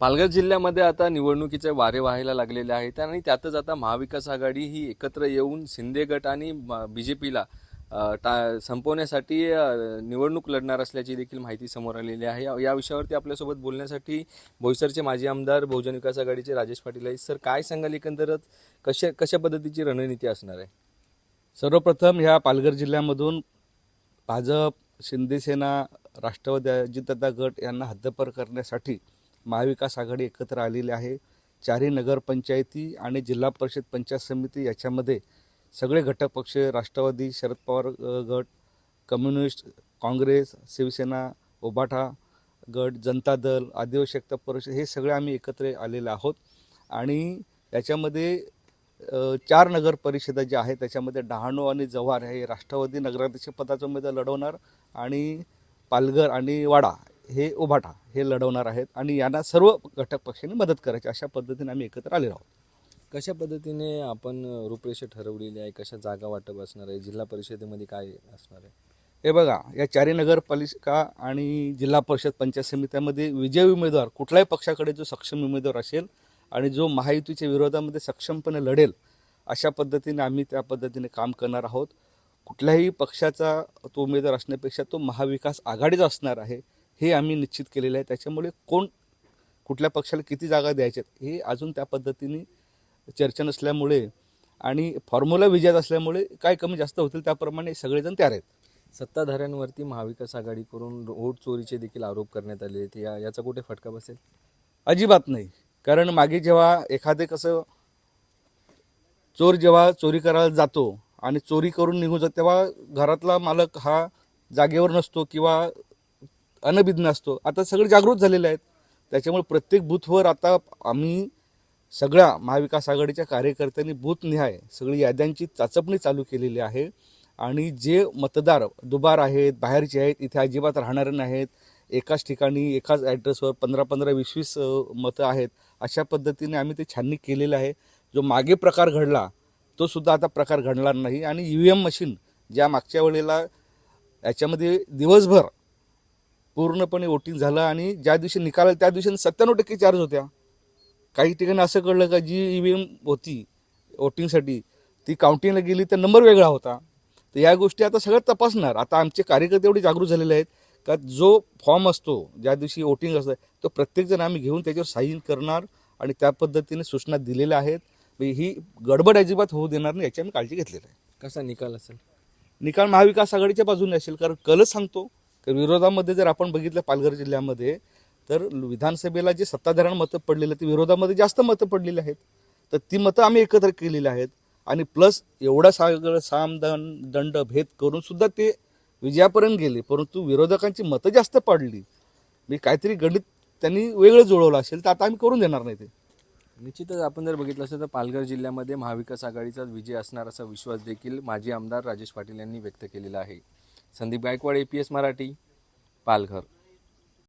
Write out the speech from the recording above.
पालघर जिल्ह्यामध्ये आता निवडणुकीचे वारे व्हायला लागलेले आहेत आणि त्यातच आता महाविकास आघाडी ही एकत्र येऊन शिंदे गट आणि बी जे पीला संपवण्यासाठी निवडणूक लढणार असल्याची देखील माहिती समोर आलेली आहे. या- या विषयावरती आपल्यासोबत बोलण्यासाठी बोईसरचे माजी आमदार बहुजन विकास आघाडीचे राजेश पाटील आहेत. सर काय सांगाल एकंदरच? कशा कशा पद्धतीची रणनीती असणार आहे? सर्वप्रथम ह्या पालघर जिल्ह्यामधून भाजप शिंदेसेना राष्ट्रवादी अजितदादा गट यांना हद्दपार करण्यासाठी महाविकास आघाडी एकत्र आलेली आहे. चारही नगरपंचायती आणि जिल्हा परिषद पंचायत समिती याच्यामध्ये सगळे घटक पक्ष राष्ट्रवादी शरद पवार गट कम्युनिस्ट काँग्रेस शिवसेना ओबाठा गट जनता दल आदिवासी एकता परिषद हे सगळे आम्ही एकत्र आलेले आहोत. आणि याच्यामध्ये चार नगर परिषदा ज्या आहेत त्याच्यामध्ये डहाणू आणि जव्हार हे राष्ट्रवादी नगराध्यक्ष पदाचं उमेदवार लढवणार आणि पालघर आणि वाडा हे उभाटा हे लढवणार आहेत आणि यांना सर्व घटक पक्षांनी मदत करायची अशा पद्धतीने आम्ही एकत्र आलेलो आहोत. कशा पद्धतीने आपण रूपरेषा ठरवलेली आहे? कशा जागा वाटप असणार आहे? जिल्हा परिषदेमध्ये काय असणार आहे? हे बघा या चारही नगरपालिका आणि जिल्हा परिषद पंचायत समित्यामध्ये विजयी उमेदवार कुठल्याही पक्षाकडे जो सक्षम उमेदवार असेल आणि जो महायुतीच्या विरोधामध्ये सक्षमपणे लढेल अशा पद्धतीने आम्ही त्या पद्धतीने काम करणार आहोत. कुठल्याही पक्षाचा तो उमेदवार असण्यापेक्षा तो महाविकास आघाडीचा असणार आहे. हे आम्ही निश्चित केलेलं आहे. त्याच्यामुळे कोण कुठल्या पक्षाला किती जागा द्यायच्यात हे अजून त्या पद्धतीने चर्चा नसल्यामुळे आणि फॉर्म्युला विजयात असल्यामुळे काय कमी जास्त होतील त्याप्रमाणे सगळेजण तयार आहेत. सत्ताधाऱ्यांवरती महाविकास आघाडीकडून वोट चोरीचे देखील आरोप करण्यात आले आहेत. या याचा कुठे फटका बसेल? अजिबात नाही. कारण मागे जेव्हा एखादे कसं चोर जेव्हा चोरी करायला जातो आणि चोरी करून निघून जातो तेव्हा घरातला मालक हा जागेवर नसतो किंवा अनभिज्ञ असतो. आता सगळे जागृत झालेले आहेत. त्याच्यामुळे प्रत्येक बूथवर आता आम्ही सगळ्या महाविकास आघाडीच्या कार्यकर्त्यांनी बूथनिहाय सगळी याद्यांची चाचपणी चालू केलेली आहे. आणि जे मतदार दुबार आहेत बाहेरचे आहेत इथे अजिबात राहणारे नाहीत एकाच ठिकाणी एकाच ॲड्रेसवर पंधरा पंधरा वीस वीस मतं आहेत अशा पद्धतीने आम्ही ते छाननी केलेलं आहे. जो मागे प्रकार घडला तो सुद्धा आता प्रकार घडणार नाही. आणि ई व्ही एम मशीन ज्या मागच्या वेळेला याच्यामध्ये दिवसभर पूर्णपणे वोटिंग झालं आणि ज्या दिवशी निकाल त्या दिवशी सत्त्याण्णव टक्के चार्ज होत्या. काही ठिकाणी असं कळलं का जी ई व्ही एम होती वोटिंगसाठी ती काउंटिंगला गेली तर नंबर वेगळा होता. तर या गोष्टी आता सगळं तपासणार. आता आमचे कार्यकर्ते एवढे जागृत झालेले आहेत का जो फॉर्म असतो ज्या दिवशी वोटिंग असतं तो प्रत्येकजण आम्ही घेऊन त्याच्यावर साईन करणार आणि त्या पद्धतीने सूचना दिलेल्या आहेत. ही गडबड अजिबात होऊ देणार नाही याची आम्ही काळजी घेतलेली आहे. कसा निकाल असेल? निकाल महाविकास आघाडीच्या बाजूने असेल कारण कलच सांगतो तर विरोधामध्ये जर आपण बघितलं पालघर जिल्ह्यामध्ये तर विधानसभेला जे सत्ताधारण मतं पडलेले ते विरोधामध्ये जास्त मतं पडलेली आहेत. तर ती मतं आम्ही एकत्र केलेली आहेत. आणि प्लस एवढा सगळं साम दंड दंड भेद करून सुद्धा ते विजयापर्यंत गेले. परंतु विरोधकांची मतं जास्त पडली. मी काहीतरी गणित त्यांनी वेगळं जुळवलं असेल तर आता आम्ही करून देणार नाही ते. निश्चितच आपण जर बघितलं असेल तर पालघर जिल्ह्यामध्ये महाविकास आघाडीचा विजय असणार असा विश्वास देखील माजी आमदार राजेश पाटील यांनी व्यक्त केलेला आहे. संदीप गायकवाड एस मराठी पालघर.